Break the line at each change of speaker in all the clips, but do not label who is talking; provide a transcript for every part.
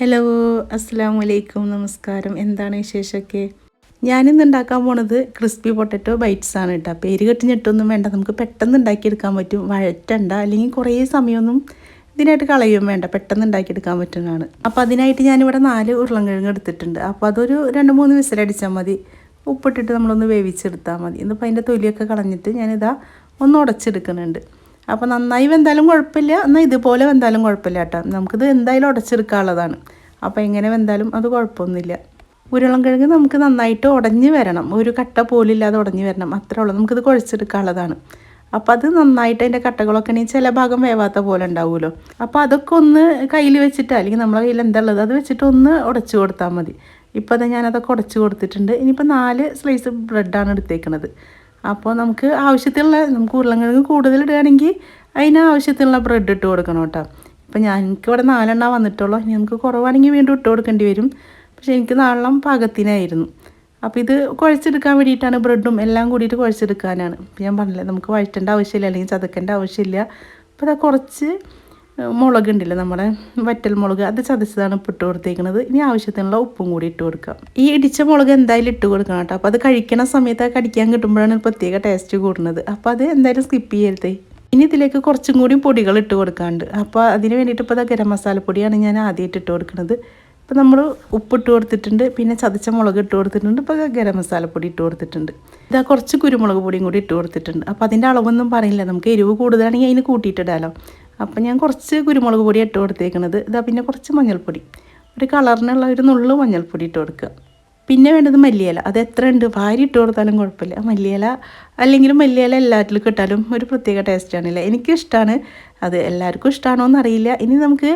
Hello അസ്സാം വലൈക്കും നമസ്കാരം. എന്താണ് വിശേഷമൊക്കെ? ഞാനിന്ന് ഉണ്ടാക്കാൻ പോണത് ക്രിസ്പി പൊട്ടറ്റോ ബൈറ്റ്സ് ആണ് കേട്ടോ. പേര് കെട്ടിഞ്ഞിട്ടൊന്നും വേണ്ട. നമുക്ക് പെട്ടെന്ന് ഉണ്ടാക്കിയെടുക്കാൻ പറ്റും. വഴറ്റണ്ട. അല്ലെങ്കിൽ കുറേ സമയമൊന്നും ഇതിനായിട്ട് കളയും വേണ്ട. പെട്ടെന്ന് ഉണ്ടാക്കിയെടുക്കാൻ പറ്റുന്നതാണ്. അപ്പോൾ അതിനായിട്ട് ഞാനിവിടെ നാല് ഉരുളൻകിഴങ്ങ് എടുത്തിട്ടുണ്ട്. അപ്പോൾ അതൊരു രണ്ട് മൂന്ന് വിസിലടിച്ചാൽ മതി. ഉപ്പിട്ടിട്ട് നമ്മളൊന്ന് വേവിച്ചെടുത്താൽ മതി. എന്നിപ്പോൾ അതിന്റെ തൊലിയൊക്കെ കളഞ്ഞിട്ട് ഞാനിതാ ഒന്ന് ഉടച്ചെടുക്കുന്നുണ്ട്. അപ്പോൾ നന്നായി വെന്താലും കുഴപ്പമില്ല. എന്നാൽ ഇതുപോലെ വെന്താലും കുഴപ്പമില്ല കേട്ടോ. നമുക്കിത് എന്തായാലും ഉടച്ചെടുക്കാനുള്ളതാണ് അപ്പോൾ എങ്ങനെ വെന്താലും അത് കുഴപ്പമൊന്നുമില്ല. ഉരുളൻകിഴങ്ങ് നമുക്ക് നന്നായിട്ട് ഉടഞ്ഞു വരണം. ഒരു കട്ട പോലില്ലാതെ ഉടഞ്ഞു വരണം. അത്രേ ഉള്ളൂ. നമുക്കിത് കുഴച്ചെടുക്കാനുള്ളതാണ്. അപ്പോൾ അത് നന്നായിട്ട് അതിന്റെ കട്ടകളൊക്കെ ഇനി ചില ഭാഗം വേവാത്ത പോലെ ഉണ്ടാവുമല്ലോ. അപ്പോൾ അതൊക്കെ ഒന്ന് കയ്യിൽ വെച്ചിട്ട് അല്ലെങ്കിൽ നമ്മളെ കയ്യിൽ എന്താ ഉള്ളത് അത് വെച്ചിട്ട് ഒന്ന് ഉടച്ചു കൊടുത്താൽ മതി. ഇപ്പോൾ അത് ഞാനതൊക്കെ ഉടച്ചു കൊടുത്തിട്ടുണ്ട്. ഇനിയിപ്പോൾ നാല് സ്ലൈസ് ബ്രെഡാണ് എടുത്തേക്കുന്നത് അപ്പോൾ നമുക്ക് ആവശ്യത്തിലുള്ള നമുക്ക് ഉരുളക്കിഴങ്ങ് കൂടുതൽ ഇടുകയാണെങ്കിൽ അതിന് ബ്രെഡ് ഇട്ട് കൊടുക്കണം കേട്ടോ. ഇപ്പം ഞാൻ എനിക്കിവിടെ നാലെണ്ണം വന്നിട്ടുള്ളൂ. ഇനി നമുക്ക് കുറവാണെങ്കിൽ വീണ്ടും ഇട്ട് കൊടുക്കേണ്ടി വരും. പക്ഷേ എനിക്ക് നാലെണ്ണം പാകത്തിനായിരുന്നു. അപ്പോൾ ഇത് കുഴച്ചെടുക്കാൻ വേണ്ടിയിട്ടാണ് ബ്രെഡും എല്ലാം കൂടിയിട്ട് കുഴച്ചെടുക്കാനാണ്. ഞാൻ പറഞ്ഞില്ലേ നമുക്ക് വഴറ്റേണ്ട ആവശ്യമില്ല അല്ലെങ്കിൽ ചതക്കേണ്ട ആവശ്യമില്ല. അപ്പോൾ അതാ കുറച്ച് മുളക് ഉണ്ടല്ലോ നമ്മുടെ വറ്റൽ മുളക്? അത് ചതച്ചതാണ് ഇപ്പോൾ ഇട്ട് കൊടുത്തേക്കുന്നത് ഇനി ആവശ്യത്തിനുള്ള ഉപ്പും കൂടി ഇട്ട് കൊടുക്കാം. ഈ ഇടിച്ച മുളക് എന്തായാലും ഇട്ട് കൊടുക്കണം കേട്ടോ. അപ്പോൾ അത് കഴിക്കണ സമയത്ത് കടിക്കാൻ കിട്ടുമ്പോഴാണ് പ്രത്യേക ടേസ്റ്റ് കൂടുന്നത്. അപ്പോൾ അത് എന്തായാലും സ്കിപ്പ് ചെയ്യരുത്. ഇനി ഇതിലേക്ക് കുറച്ചും കൂടി പൊടികൾ ഇട്ട് കൊടുക്കാണ്ട്. അപ്പോൾ അതിന് വേണ്ടിയിട്ട് ഇപ്പോൾ ഗരം മസാലപ്പൊടിയാണ് ഞാൻ ആദ്യമായിട്ട് ഇട്ട് കൊടുക്കുന്നത് ഇപ്പോൾ നമ്മൾ ഉപ്പിട്ട് കൊടുത്തിട്ടുണ്ട്. പിന്നെ ചതച്ച മുളക് ഇട്ട് കൊടുത്തിട്ടുണ്ട്. ഇപ്പോൾ ഗരം മസാലപ്പൊടി ഇട്ട് കൊടുത്തിട്ടുണ്ട്. ഇതാ കുറച്ച് കുരുമുളക് പൊടിയും കൂടി ഇട്ട് കൊടുത്തിട്ടുണ്ട്. അപ്പോൾ അതിന്റെ അളവൊന്നും പറയില്ല. നമുക്ക് എരിവ് കൂടുതലാണെങ്കിൽ അതിന് കൂട്ടിയിട്ടിടാലോ അപ്പോൾ ഞാൻ കുറച്ച് കുരുമുളക് പൊടി ഇട്ട് കൊടുത്തേക്കണത്. ഇതാ പിന്നെ കുറച്ച് മഞ്ഞൾപ്പൊടി. ഒരു കളറിനുള്ള ഒരു നുള്ളു മഞ്ഞൾപ്പൊടി ഇട്ട് കൊടുക്കുക. പിന്നെ വേണ്ടത് മല്ലിയില. അത് എത്ര ഉണ്ട്? വാരി ഇട്ട് കൊടുത്താലും കുഴപ്പമില്ല. മല്ലിയില അല്ലെങ്കിൽ മല്ലിയില എല്ലാറ്റിലും കിട്ടാലും ഒരു പ്രത്യേക ടേസ്റ്റ് ടേസ്റ്റാണല്ലേ എനിക്കിഷ്ടമാണ് അത് എല്ലാവർക്കും ഇഷ്ടമാണോ എന്നറിയില്ല ഇനി നമുക്ക്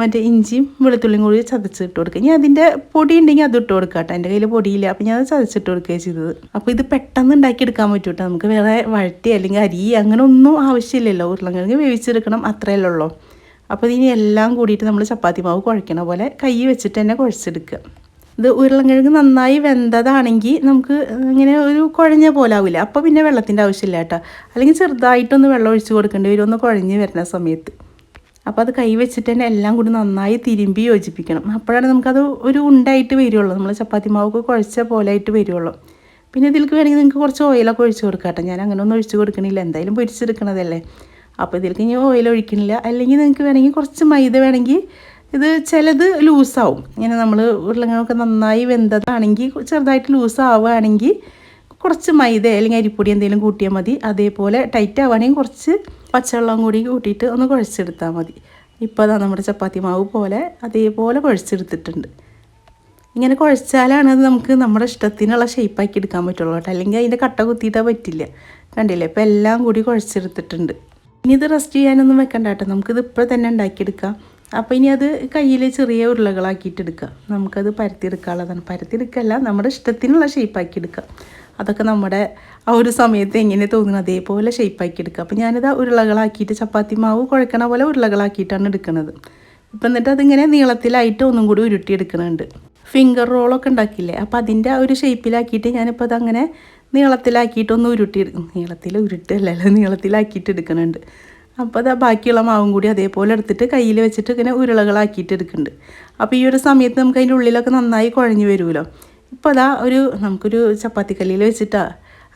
മറ്റേ ഇഞ്ചിയും വെളുത്തുള്ളിയും കൂടി ചതച്ചിട്ട് കൊടുക്കുക. ഇനി അതിന്റെ പൊടി ഉണ്ടെങ്കിൽ അത് ഇട്ട് കൊടുക്കുക കേട്ടോ. എന്റെ കയ്യിൽ പൊടിയില്ല. അപ്പോൾ ഞാൻ അത് ചതച്ചിട്ട് കൊടുക്കുകയാണ് ചെയ്തത്. അപ്പോൾ ഇത് പെട്ടെന്ന് ഉണ്ടാക്കിയെടുക്കാൻ പറ്റും നമുക്ക് വേറെ വഴറ്റി അല്ലെങ്കിൽ അരി അങ്ങനെ ഒന്നും ആവശ്യമില്ലല്ലോ. ഉരുളക്കിഴങ്ങ് വേവിച്ചെടുക്കണം അത്രയല്ലേ ഉള്ളൂ അപ്പോൾ ഇതിനി എല്ലാം കൂടിയിട്ട് നമ്മൾ ചപ്പാത്തി മാവ് കുഴക്കണ പോലെ കൈ വെച്ചിട്ട് തന്നെ കുഴച്ചെടുക്കുക. ഇത് ഉരുളങ്കിഴങ്ങ് നന്നായി വെന്തതാണെങ്കിൽ നമുക്ക് ഇങ്ങനെ ഒരു കുഴഞ്ഞ പോലെ ആവില്ല. അപ്പോൾ പിന്നെ വെള്ളത്തിന്റെ ആവശ്യമില്ല കേട്ടോ. അല്ലെങ്കിൽ ചെറുതായിട്ടൊന്ന് വെള്ളം ഒഴിച്ച് കൊടുക്കേണ്ടി വരും. ഒന്ന് കുഴഞ്ഞ് വരുന്ന സമയത്ത്. അപ്പോൾ അത് കൈ വെച്ചിട്ട് തന്നെ എല്ലാം കൂടി നന്നായി തിരുമ്പി യോജിപ്പിക്കണം. അപ്പോഴാണ് നമുക്കത് ഒരു ഉണ്ടായിട്ട് വരുള്ളൂ. നമ്മൾ ചപ്പാത്തി മാവൊക്കെ കുഴച്ച പോലെ ആയിട്ട് വരുള്ളൂ. പിന്നെ ഇതിലേക്ക് വേണമെങ്കിൽ നിങ്ങൾക്ക് കുറച്ച് ഓയിലൊക്കെ ഒഴിച്ച് കൊടുക്കാം ഞാൻ അങ്ങനെ ഒന്നും ഒഴിച്ച് കൊടുക്കണില്ല. എന്തായാലും പൊരിച്ചെടുക്കണതല്ലേ. അപ്പോൾ ഇതിലേക്ക് ഇനി ഓയിൽ ഒഴിക്കണില്ല. അല്ലെങ്കിൽ നിങ്ങൾക്ക് വേണമെങ്കിൽ കുറച്ച് മൈദ വേണമെങ്കിൽ ഇത് ചിലത് ലൂസാവും ഇങ്ങനെ നമ്മൾ ഉരുളങ്ങളൊക്കെ നന്നായി വെന്തതാണെങ്കിൽ ചെറുതായിട്ട് ലൂസ് ആവുകയാണെങ്കിൽ കുറച്ച് മൈദ അല്ലെങ്കിൽ അരിപ്പൊടി എന്തെങ്കിലും കൂട്ടിയാൽ മതി. അതേപോലെ ടൈറ്റ് ആവുകയാണെങ്കിൽ കുറച്ച് പച്ചവെള്ളം കൂടി കൂട്ടിയിട്ട് ഒന്ന് കുഴച്ചെടുത്താൽ മതി. ഇപ്പോൾ അതാ നമ്മുടെ ചപ്പാത്തി മാവ് പോലെ അതേപോലെ കുഴച്ചെടുത്തിട്ടുണ്ട്. ഇങ്ങനെ കുഴച്ചാലാണ് അത് നമുക്ക് നമ്മുടെ ഇഷ്ടത്തിനുള്ള ഷേപ്പാക്കി എടുക്കാൻ പറ്റുള്ളൂ കേട്ടോ. അല്ലെങ്കിൽ അതിന്റെ കട്ട കുത്തിയിട്ടാൽ പറ്റില്ല. കണ്ടില്ലേ? ഇപ്പോൾ എല്ലാം കൂടി കുഴച്ചെടുത്തിട്ടുണ്ട്. ഇനി ഇത് റെസ്റ്റ് ചെയ്യാനൊന്നും വെക്കണ്ട കേട്ടോ. നമുക്കിത് ഇപ്പോൾ തന്നെ ഉണ്ടാക്കിയെടുക്കാം. അപ്പോൾ ഇനി അത് കയ്യിൽ ചെറിയ ഉരുളകളാക്കിയിട്ട് എടുക്കുക നമുക്കത് പരത്തിയെടുക്കാനുള്ളതാണ്. പരത്തിയെടുക്കല്ല നമ്മുടെ ഇഷ്ടത്തിനുള്ള ഷേപ്പാക്കി എടുക്കുക അതൊക്കെ നമ്മുടെ ആ ഒരു സമയത്ത് എങ്ങനെ തോന്നുന്നു? അതേപോലെ ഷേപ്പാക്കി എടുക്കുക. അപ്പോൾ ഞാനിത് ഉരുളകളാക്കിയിട്ട് ചപ്പാത്തി മാവ് കുഴക്കണ പോലെ ഉരുളകളാക്കിയിട്ടാണ് എടുക്കുന്നത്. ഇപ്പം എന്നിട്ട് അതിങ്ങനെ നീളത്തിലായിട്ട് ഒന്നും കൂടി ഉരുട്ടിയെടുക്കുന്നുണ്ട് ഫിംഗർ റോളൊക്കെ ഉണ്ടാക്കില്ലേ? അപ്പോൾ അതിന്റെ ആ ഒരു ഷേപ്പിലാക്കിയിട്ട് ഞാനിപ്പോൾ അതങ്ങനെ നീളത്തിലാക്കിയിട്ടൊന്ന് ഉരുട്ടി നീളത്തിൽ ഉരുട്ടല്ലല്ലോ നീളത്തിലാക്കിയിട്ട് എടുക്കുന്നുണ്ട് അപ്പോൾ അത് ബാക്കിയുള്ള മാവും കൂടി അതേപോലെ എടുത്തിട്ട് കയ്യിൽ വെച്ചിട്ട് ഇങ്ങനെ ഉരുളകളാക്കിയിട്ട് എടുക്കുന്നുണ്ട് അപ്പോൾ ഈ ഒരു സമയത്ത് നമുക്ക് അതിന്റെ ഉള്ളിലൊക്കെ നന്നായി കുഴഞ്ഞു വരുമല്ലോ. ഇപ്പോൾ അതാ ഒരു നമുക്കൊരു ചപ്പാത്തിക്കല്ലിൽ വെച്ചിട്ടാ.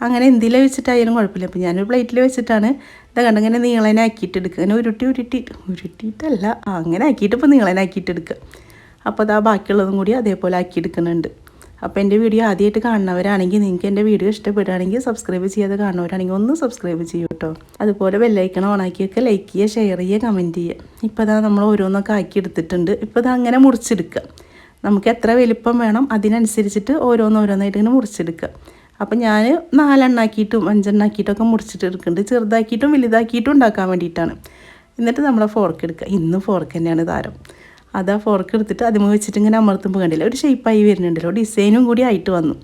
അങ്ങനെ എന്തിലെ വെച്ചിട്ടായാലും കുഴപ്പമില്ല. അപ്പോൾ ഞാനൊരു പ്ലേറ്റിൽ വെച്ചിട്ടാണ്. ഇതാ കണ്ട ഇങ്ങനെ നീളനാക്കിയിട്ട് എടുക്കുക. അങ്ങനെ ഉരുട്ടി ഉരുട്ടി ഉരുട്ടിയിട്ടല്ല. അങ്ങനെ ആക്കിയിട്ട് ഇപ്പോൾ നീളനാക്കിയിട്ട് എടുക്കുക. അപ്പോൾ അതാ ബാക്കിയുള്ളതും കൂടി അതേപോലെ ആക്കിയെടുക്കുന്നുണ്ട് അപ്പോൾ എന്റെ വീഡിയോ ആദ്യമായിട്ട് കാണുന്നവരാണെങ്കിൽ നിങ്ങൾക്ക് എന്റെ വീഡിയോ ഇഷ്ടപ്പെടുകയാണെങ്കിൽ സബ്സ്ക്രൈബ് ചെയ്യാതെ കാണുന്നവരാണെങ്കിൽ ഒന്ന് സബ്സ്ക്രൈബ് ചെയ്യൂ കേട്ടോ. അതുപോലെ ബെല്ലൈക്കണം ഓണാക്കിയൊക്കെ ലൈക്ക് ചെയ്യുക ഷെയർ ചെയ്യുക കമന്റ് ചെയ്യുക. ഇപ്പോൾ ഇതാ നമ്മൾ ഓരോന്നൊക്കെ ആക്കി എടുത്തിട്ടുണ്ട്. ഇപ്പോൾ ഇത് അങ്ങനെ മുറിച്ചെടുക്കുക. നമുക്ക് എത്ര വലിപ്പം വേണം അതിനനുസരിച്ചിട്ട് ഓരോന്നോരോന്നായിട്ട് ഇങ്ങനെ മുറിച്ചെടുക്കുക. അപ്പം ഞാൻ നാലെണ്ണാക്കിയിട്ടും അഞ്ചെണ്ണാക്കിയിട്ടൊക്കെ മുറിച്ചിട്ട് എടുക്കുന്നുണ്ട് ചെറുതാക്കിയിട്ടും വലുതാക്കിയിട്ടും ഉണ്ടാക്കാൻ വേണ്ടിയിട്ടാണ്. എന്നിട്ട് നമ്മളെ ഫോർക്ക് എടുക്കുക. ഇന്നും ഫോർക്ക് തന്നെയാണ് താരം. അത് ആ ഫോർക്ക് എടുത്തിട്ട് അതിമ വെച്ചിട്ട് ഇങ്ങനെ അമർത്തുമ്പോൾ കണ്ടില്ല? ഒരു ഷേപ്പായി വരുന്നുണ്ടല്ലോ. ഡിസൈനും കൂടി ആയിട്ട് വന്നു.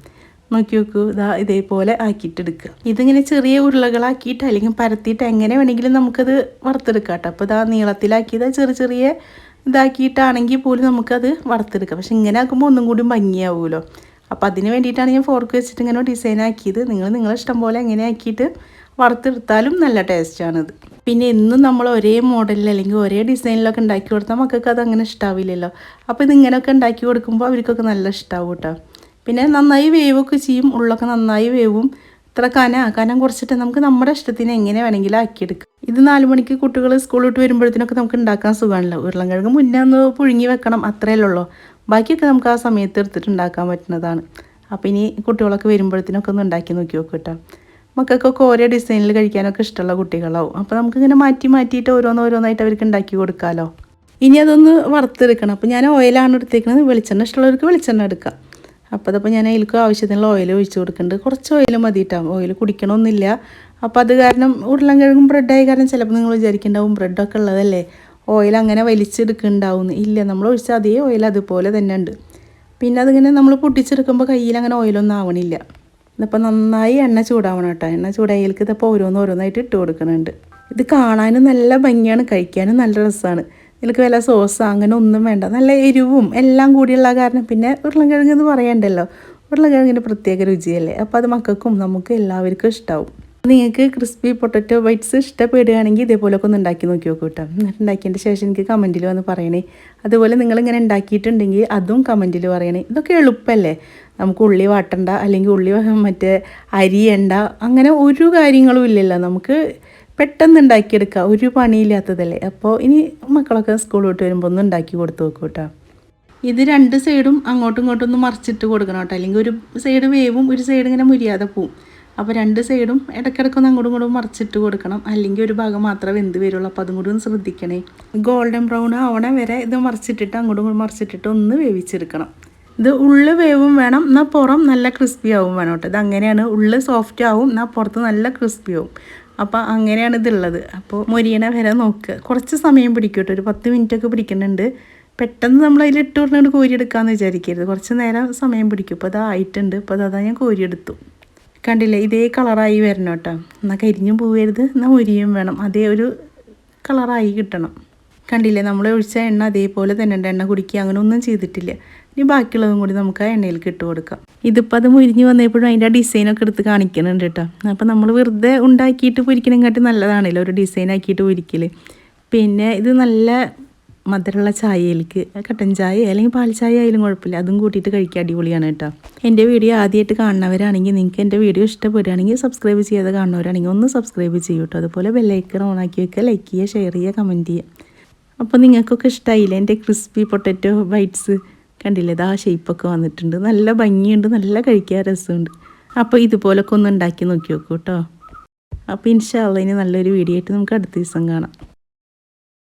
നോക്കി നോക്കൂ. ഇതാ ഇതേപോലെ ആക്കിയിട്ടെടുക്കുക. ഇതിങ്ങനെ ചെറിയ ഉരുളകളാക്കിയിട്ട് അല്ലെങ്കിൽ പരത്തിയിട്ട് എങ്ങനെ വേണമെങ്കിലും നമുക്കത് വറുത്തെടുക്കാം കേട്ടോ. അപ്പോൾ ഇതാ നീളത്തിലാക്കിയത് ചെറിയ ചെറിയ ഇതാക്കിയിട്ടാണെങ്കിൽ പോലും നമുക്കത് വറുത്തെടുക്കാം. പക്ഷെ ഇങ്ങനെ ആക്കുമ്പോൾ ഒന്നും കൂടി ഭംഗിയാവുമല്ലോ. അപ്പോൾ അതിന് വേണ്ടിയിട്ടാണ് ഞാൻ ഫോർക്ക് വെച്ചിട്ട് ഇങ്ങനെ ഡിസൈൻ ആക്കിയത്. നിങ്ങൾ നിങ്ങളെ ഇഷ്ടം പോലെ അങ്ങനെ ആക്കിയിട്ട് വറുത്തെടുത്താലും നല്ല ടേസ്റ്റാണിത് പിന്നെ എന്നും നമ്മൾ ഒരേ മോഡലിൽ അല്ലെങ്കിൽ ഒരേ ഡിസൈനിലൊക്കെ ഉണ്ടാക്കി കൊടുത്താൽ മക്കൾക്ക് അത് അങ്ങനെ ഇഷ്ടാവില്ലല്ലോ. അപ്പോൾ ഇതിങ്ങനെയൊക്കെ ഉണ്ടാക്കി കൊടുക്കുമ്പോൾ അവർക്കൊക്കെ നല്ല ഇഷ്ടാവും കേട്ടോ. പിന്നെ നന്നായി വേവൊക്കെ ചെയ്യും. ഉള്ളൊക്കെ നന്നായി വേവും. ഇത്ര കന കനം കുറച്ചിട്ട് നമുക്ക് നമ്മുടെ ഇഷ്ടത്തിന് എങ്ങനെ വേണമെങ്കിലും ആക്കിയെടുക്കാം. ഇത് നാല് മണിക്ക് കുട്ടികൾ സ്കൂളിൽ വിട്ട് വരുമ്പോഴത്തേനൊക്കെ നമുക്ക് ഉണ്ടാക്കാൻ സുഖമാണല്ലോ. ഉരുളൻകിഴങ്ങ് മുന്നേ ഒന്ന് പുഴുങ്ങി വെക്കണം അത്രയല്ലേ ഉള്ളൂ? ബാക്കിയൊക്കെ നമുക്ക് ആ സമയത്ത് എടുത്തിട്ട് ഉണ്ടാക്കാൻ പറ്റുന്നതാണ്. അപ്പോൾ ഇനി കുട്ടികളൊക്കെ വരുമ്പോഴത്തേനൊക്കെ ഒന്ന് ഉണ്ടാക്കി നോക്കി നോക്കും കേട്ടോ. മക്കൾക്കൊക്കെ ഓരോ ഡിസൈനിൽ കഴിക്കാനൊക്കെ ഇഷ്ടമുള്ള കുട്ടികളാവും. അപ്പോൾ നമുക്കിങ്ങനെ മാറ്റി മാറ്റിയിട്ട് ഓരോന്ന് ഓരോന്നായിട്ട് അവർക്ക് ഉണ്ടാക്കി കൊടുക്കാമല്ലോ ഇനി അതൊന്ന് വറുത്തെടുക്കണം. അപ്പോൾ ഞാൻ ഓയിലാണ് എടുത്തേക്കുന്നത് വെളിച്ചെണ്ണ ഇഷ്ടമുള്ളവർക്ക് വെളിച്ചെണ്ണ എടുക്കാം. അപ്പോൾ അതപ്പോൾ ഞാൻ അതിലേക്ക് ആവശ്യത്തിനുള്ള ഓയിൽ ഒഴിച്ച് കൊടുക്കുന്നുണ്ട് കുറച്ച് ഓയിൽ മതിയിട്ടാവും ഓയിൽ കുടിക്കണമെന്നില്ല അപ്പോൾ അത് കാരണം ഉരുളൻകിഴങ്ങും ബ്രെഡായ കാരണം ചിലപ്പോൾ നിങ്ങൾ വിചാരിക്കുന്നുണ്ടാവും ബ്രെഡൊക്കെ ഉള്ളതല്ലേ. ഓയിൽ അങ്ങനെ വലിച്ചെടുക്കുന്നുണ്ടാവും ഇല്ല നമ്മൾ ഒഴിച്ച അതേ ഓയിൽ അതുപോലെ തന്നെ ഉണ്ട്. പിന്നെ അതിങ്ങനെ നമ്മൾ പൊട്ടിച്ചെടുക്കുമ്പോൾ കയ്യിൽ അങ്ങനെ ഓയിലൊന്നും ആവണില്ല. ഇതിപ്പോൾ നന്നായി എണ്ണ ചൂടാവണം കേട്ടോ. എണ്ണ ചൂടായതിലേക്ക് ഇതിപ്പോൾ ഓരോന്ന് ഓരോന്നായിട്ട് ഇട്ട് കൊടുക്കുന്നുണ്ട് ഇത് കാണാനും നല്ല ഭംഗിയാണ് കഴിക്കാനും നല്ല രസമാണ് ഇതിലേക്ക് വല്ല സോസ് അങ്ങനെ ഒന്നും വേണ്ട. നല്ല എരിവും എല്ലാം കൂടിയുള്ള കാരണം പിന്നെ ഉരുളക്കിഴങ്ങ് എന്ന് പറയണ്ടല്ലോ. ഉരുളക്കിഴങ്ങിന്റെ പ്രത്യേക രുചിയല്ലേ? അപ്പോൾ അത് മക്കൾക്കും നമുക്ക് എല്ലാവർക്കും ഇഷ്ടമാവും നിങ്ങൾക്ക് ക്രിസ്പി പൊട്ടറ്റോ ബൈറ്റ്സ് ഇഷ്ടപ്പെടുകയാണെങ്കിൽ ഇതേപോലൊക്കെ ഒന്ന് ഉണ്ടാക്കി നോക്കി നോക്കൂ കേട്ടോ. ഉണ്ടാക്കിയതിന്റെ ശേഷം എനിക്ക് കമന്റിൽ വന്ന് പറയണേ. അതുപോലെ നിങ്ങളിങ്ങനെ ഉണ്ടാക്കിയിട്ടുണ്ടെങ്കിൽ അതും കമന്റിൽ പറയണേ. ഇതൊക്കെ എളുപ്പമല്ലേ നമുക്ക് ഉള്ളി വാട്ടണ്ട അല്ലെങ്കിൽ ഉള്ളി മറ്റേ അരിയണ്ട അങ്ങനെ ഒരു കാര്യങ്ങളും ഇല്ലല്ലോ. നമുക്ക് പെട്ടെന്ന് ഉണ്ടാക്കിയെടുക്കുക ഒരു പണിയില്ലാത്തതല്ലേ. അപ്പോൾ ഇനി മക്കളൊക്കെ സ്കൂൾ വിട്ട് വരുമ്പോൾ ഒന്ന് ഉണ്ടാക്കി കൊടുത്തു നോക്കൂ കേട്ടോ. ഇത് രണ്ട് സൈഡും അങ്ങോട്ടും ഇങ്ങോട്ടും ഒന്ന് മറിച്ചിട്ട് കൊടുക്കണം കേട്ടോ. അല്ലെങ്കിൽ ഒരു സൈഡ് വേവും ഒരു സൈഡ് ഇങ്ങനെ മുരിയാതെ പോവും. അപ്പോൾ രണ്ട് സൈഡും ഇടയ്ക്കിടയ്ക്കൊന്ന് അങ്ങോട്ടും ഇങ്ങോട്ടും മറിച്ചിട്ട് കൊടുക്കണം. അല്ലെങ്കിൽ ഒരു ഭാഗം മാത്രമേ വെന്ത് വരുള്ളൂ. അപ്പോൾ അതും കൂടി ഒന്ന് ശ്രദ്ധിക്കണേ. ഗോൾഡൻ ബ്രൗൺ ആവണ വരെ ഇത് മറിച്ചിട്ടിട്ട് അങ്ങോട്ടും ഇങ്ങോട്ടും മറിച്ചിട്ടിട്ട് ഒന്ന് വേവിച്ചെടുക്കണം. ഇത് ഉള്ളു വേവും വേണം. എന്നാൽ പുറം നല്ല ക്രിസ്പി ആവും വേണം കേട്ടോ. ഇത് അങ്ങനെയാണ്. ഉള്ളു സോഫ്റ്റ് ആവും. എന്നാൽ പുറത്ത് നല്ല ക്രിസ്പി ആവും. അപ്പോൾ അങ്ങനെയാണ് ഇതുള്ളത്. അപ്പോൾ മൊരിയണ വരെ നോക്കുക കുറച്ച് സമയം പിടിക്കും കേട്ടോ ഒരു പത്ത് മിനിറ്റ് ഒക്കെ പിടിക്കുന്നുണ്ട്. പെട്ടെന്ന് നമ്മൾ അതിൽ ഇട്ട് പറഞ്ഞുകൊണ്ട് കോരിയെടുക്കാമെന്ന് വിചാരിക്കരുത്. കുറച്ച് നേരം സമയം പിടിക്കും. ഇപ്പോൾ അതായിട്ടുണ്ട് ഇപ്പോൾ അതാ ഞാൻ കോരിയെടുത്തു. കണ്ടില്ലേ? ഇതേ കളറായി വരണം കേട്ടോ. എന്നാൽ കരിഞ്ഞും പോവരുത്. എന്നാൽ മൊരിയും വേണം. അതേ ഒരു കളറായി കിട്ടണം. കണ്ടില്ലേ? നമ്മൾ ഒഴിച്ച എണ്ണ അതേപോലെ തന്നെ ഉണ്ട്. എണ്ണ കുടിക്കുക. അങ്ങനെ ഒന്നും ചെയ്തിട്ടില്ല. ഇനി ബാക്കിയുള്ളതും കൂടി നമുക്ക് ആ എണ്ണയിലേക്ക് ഇട്ട് കൊടുക്കാം. ഇതിപ്പോൾ അത് മുരിഞ്ഞ് വന്നപ്പോഴും അതിന്റെ ഡിസൈനൊക്കെ എടുത്ത് കാണിക്കുന്നുണ്ട് കേട്ടോ. അപ്പോൾ നമ്മൾ വെറുതെ ഉണ്ടാക്കിയിട്ട് പൊരിക്കണേക്കാട്ടി നല്ലതാണല്ലോ ഒരു ഡിസൈൻ ആക്കിയിട്ട് പൊരിക്കൽ പിന്നെ ഇത് നല്ല മധുരമുള്ള ചായയിലേക്ക് കട്ടൻ ചായ അല്ലെങ്കിൽ പാൽ ചായ ആയാലും കുഴപ്പമില്ല. അതും കൂട്ടിയിട്ട് കഴിക്കുക അടിപൊളിയാണ് കേട്ടോ. എന്റെ വീഡിയോ ആദ്യമായിട്ട് കാണുന്നവരാണെങ്കിൽ നിങ്ങൾക്ക് എന്റെ വീഡിയോ ഇഷ്ടപ്പെടുകയാണെങ്കിൽ സബ്സ്ക്രൈബ് ചെയ്യാതെ കാണുന്നവരാണെങ്കിൽ ഒന്ന് സബ്സ്ക്രൈബ് ചെയ്യൂ കേട്ടോ. അതുപോലെ ബെല്ലൈക്കൺ ഓണാക്കി വെക്കുക ലൈക്ക് ചെയ്യുക ഷെയർ ചെയ്യുക കമന്റ് ചെയ്യുക. അപ്പോൾ നിങ്ങൾക്കൊക്കെ ഇഷ്ടമായില്ലേ എന്റെ ക്രിസ്പി പൊട്ടറ്റോ ബൈറ്റ്സ് കണ്ടില്ലേ? ഇതാ ഷെയ്പ്പൊക്കെ വന്നിട്ടുണ്ട്. നല്ല ഭംഗിയുണ്ട്. നല്ല കഴിക്കാൻ രസമുണ്ട്. അപ്പോൾ ഇതുപോലൊക്കെ ഒന്ന് ഉണ്ടാക്കി നോക്കി നോക്കൂ കേട്ടോ. അപ്പോൾ ഇൻഷാല്ല ഇനി നല്ലൊരു വീഡിയോ ആയിട്ട് നമുക്ക് അടുത്ത ദിവസം കാണാം.